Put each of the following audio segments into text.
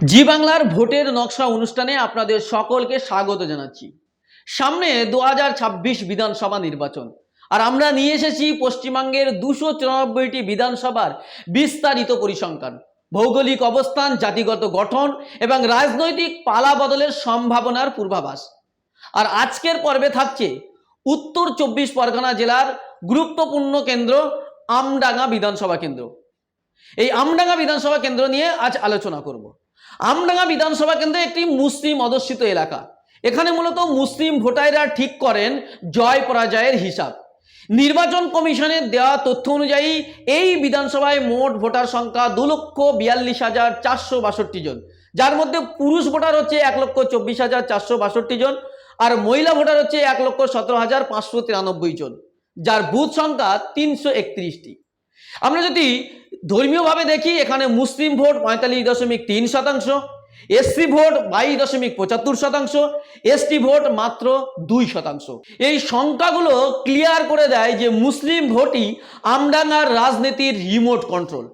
জি বাংলার ভোটের নকশা অনুষ্ঠানে আপনাদের সকলকে স্বাগত জানাচ্ছি। সামনে দু হাজার ছাব্বিশ বিধানসভা নির্বাচন, আর আমরা নিয়ে এসেছি পশ্চিমবঙ্গের দুশো চুরানব্বইটি বিধানসভার বিস্তারিত পরিসংখ্যান, ভৌগোলিক অবস্থান, জাতিগত গঠন এবং রাজনৈতিক পালা বদলের সম্ভাবনার পূর্বাভাস। আর আজকের পর্বে থাকছে উত্তর চব্বিশ পরগনা জেলার গুরুত্বপূর্ণ কেন্দ্র, আমডাঙ্গা বিধানসভা কেন্দ্র। এই আমডাঙ্গা বিধানসভা কেন্দ্র নিয়ে আজ আলোচনা করব। আমডাঙ্গা বিধানসভা কেন্দ্র একটি মুসলিম অধ্যুষিত এলাকা। এখানে মূলত মুসলিম ভোটাররা ঠিক করেন জয় পরাজয়ের হিসাব। নির্বাচন কমিশনের দেওয়া তথ্য অনুযায়ী, এই বিধানসভায় মোট ভোটার সংখ্যা দু লক্ষ বিয়াল্লিশ হাজার চারশো বাষট্টি জন। যার মধ্যে পুরুষ ভোটার হচ্ছে এক লক্ষ চব্বিশ হাজার চারশো বাষট্টি জন আর মহিলা ভোটার হচ্ছে এক লক্ষ সতেরো হাজার পাঁচশো তিরানব্বই জন, যার বুথ সংখ্যা তিনশো একত্রিশটি। আমরা যদি ধর্মীয়ভাবে দেখি, এখানে মুসলিম ভোট পঁয়তাল্লিশ দশমিক তিন শতাংশ, এসসি ভোট বাইশ দশমিক পঁচাত্তর শতাংশ, এসটি ভোট মাত্র দুই শতাংশ। এই সংখ্যাগুলো ক্লিয়ার করে দেয় যে মুসলিম ভোটই আমডাঙ্গার রাজনীতির রিমোট কন্ট্রোল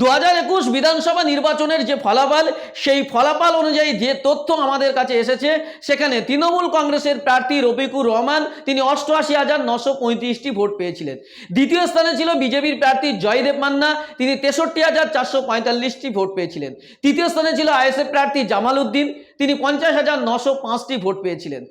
দু একুশ বিধানসভা নির্বাচনের যে ফলাফল, সেই ফলাফল অনুযায়ী যে তথ্য আমাদের কাছে এসেছে, সেখানে তৃণমূল কংগ্রেসের প্রার্থী রফিকুর রহমান, তিনি অষ্টআশি হাজার নশো পঁয়ত্রিশটি ভোট পেয়েছিলেন। দ্বিতীয় স্থানে ছিল বিজেপির প্রার্থী জয়দেব মান্না, তিনি তেষট্টি হাজার চারশো পঁয়তাল্লিশটি ভোট পেয়েছিলেন। তৃতীয় স্থানে ছিল আইএসএফ প্রার্থী জামাল উদ্দিন, তিনি পঞ্চাশ হাজার নশো পাঁচটি ভোট পেয়েছিলেন।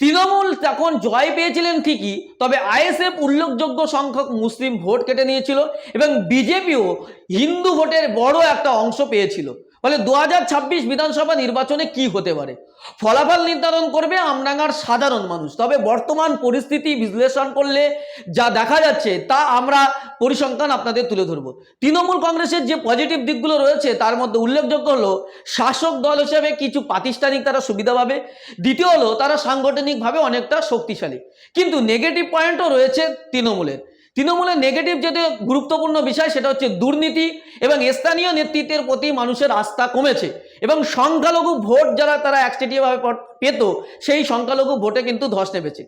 তৃণমূল তখন জয় পেয়েছিলেন ঠিকই, তবে আইএসএফ উল্লেখযোগ্য সংখ্যক মুসলিম ভোট কেটে নিয়েছিল এবং বিজেপিও হিন্দু ভোটের বড় একটা অংশ পেয়েছিল। ফলে দু হাজার ছাব্বিশ বিধানসভা নির্বাচনে কি হতে পারে? ফলাফল নির্ধারণ করবে আমডাঙ্গার সাধারণ মানুষ। তবে বর্তমান পরিস্থিতি বিশ্লেষণ করলে যা দেখা যাচ্ছে, তা আমরা পরিসংখ্যান আপনাদের তুলে ধরবো। তৃণমূল কংগ্রেসের যে পজিটিভ দিকগুলো রয়েছে, তার মধ্যে উল্লেখযোগ্য হলো, শাসক দল হিসেবে কিছু প্রাতিষ্ঠানিক তারা সুবিধা পাবে। দ্বিতীয় হলো, তারা সাংগঠনিকভাবে অনেকটা শক্তিশালী। কিন্তু নেগেটিভ পয়েন্টও রয়েছে তৃণমূলের। তৃণমূলের নেগেটিভ যেটা গুরুত্বপূর্ণ বিষয় সেটা হচ্ছে দুর্নীতি এবং স্থানীয় নেতৃত্বের প্রতি মানুষের আস্থা কমেছে। এবং সংখ্যালঘু ভোট যারা তারা একচেটিয়াভাবে পেত, সেই সংখ্যালঘু ভোটে কিন্তু ধস নেমেছে।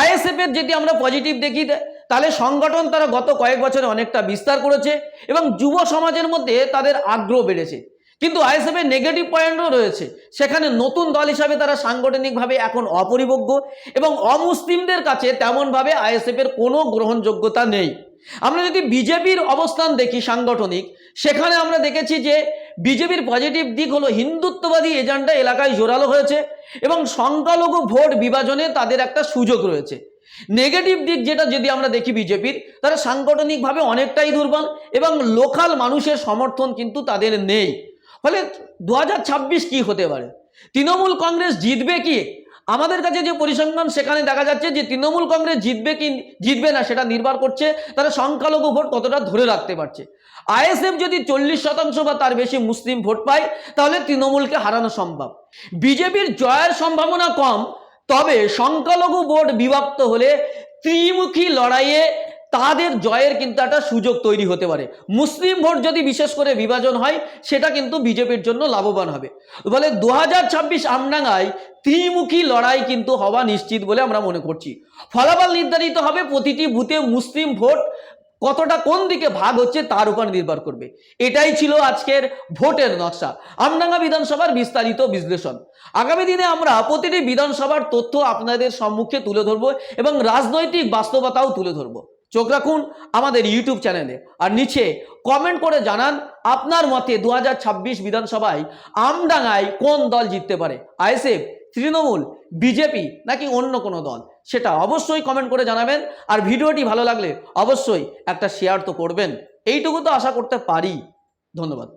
আইএসএফ এর যদি আমরা পজিটিভ দেখি তাহলে সংগঠন তারা গত কয়েক বছরে অনেকটা বিস্তার করেছে এবং যুব সমাজের মধ্যে তাদের আগ্রহ বেড়েছে। কিন্তু আইএসএফ এর নেগেটিভ পয়েন্টও রয়েছে। সেখানে নতুন দল হিসাবে তারা সাংগঠনিকভাবে এখন অপরিপক্ক এবং অমুসলিমদের কাছে তেমনভাবে আইএসএফ এর কোনো গ্রহণযোগ্যতা নেই। আমরা যদি বিজেপির অবস্থান দেখি সাংগঠনিক, সেখানে আমরা দেখেছি যে বিজেপির পজিটিভ দিক হলো হিন্দুত্ববাদী এজেন্ডা এলাকায় জোরালো হয়েছে এবং সংখ্যালঘু ভোট বিভাজনে তাদের একটা সুযোগ রয়েছে। নেগেটিভ দিক যেটা যদি আমরা দেখি বিজেপির, তারা সাংগঠনিকভাবে অনেকটাই দুর্বল এবং লোকাল মানুষের সমর্থন কিন্তু তাদের নেই। ফলে দু কি হতে পারে? তৃণমূল কংগ্রেস জিতবে কি? আমাদের কাছে যে পরিসংখ্যান সেখানে দেখা যাচ্ছে যে তৃণমূল কংগ্রেস জিতবে কি, জিতবে না সেটা নির্ভর করছে তারা সংখ্যালঘু ভোট কতটা ধরে রাখতে পারছে। আইএসএফ যদি চল্লিশ শতাংশ বা তার বেশি মুসলিম ভোট পায়, তাহলে তৃণমূলকে হারানো সম্ভব। বিজেপির জয়ের সম্ভাবনা কম, তবে সংখ্যালঘু ভোট বিভক্ত হলে ত্রিমুখী লড়াইয়ে তাদের জয়ের কিন্তু একটা সুযোগ তৈরি হতে পারে। মুসলিম ভোট যদি বিশেষ করে বিভাজন হয়, সেটা কিন্তু বিজেপির জন্য লাভবান হবে। বলে দু হাজার ছাব্বিশ আমডাঙ্গায় ত্রিমুখী লড়াই কিন্তু হওয়া নিশ্চিত বলে আমরা মনে করছি। ফলাফল নির্ধারিত হবে প্রতিটি বুথে মুসলিম ভোট কতটা কোন দিকে ভাগ হচ্ছে তার উপর নির্ভর করবে। এটাই ছিল আজকের ভোটের নকশা। আমডাঙ্গা বিধানসভার বিস্তারিত বিশ্লেষণ। আগামী দিনে আমরা প্রতিটি বিধানসভার তথ্য আপনাদের সম্মুখে তুলে ধরবো এবং রাজনৈতিক বাস্তবতাও তুলে ধরবো। চোখ রাখুন আমাদের ইউটিউব চ্যানেলে আর নিচে কমেন্ট করে জানান আপনার মতে দু হাজার ছাব্বিশ বিধানসভায় আমডাঙ্গায় কোন দল জিততে পারে? আইএসএফ, তৃণমূল বিজেপি নাকি অন্য কোনো দল? সেটা অবশ্যই কমেন্ট করে জানাবেন। আর ভিডিওটি ভালো লাগলে অবশ্যই একটা শেয়ার তো করবেন। এইটুকু তো আশা করতে পারি। ধন্যবাদ।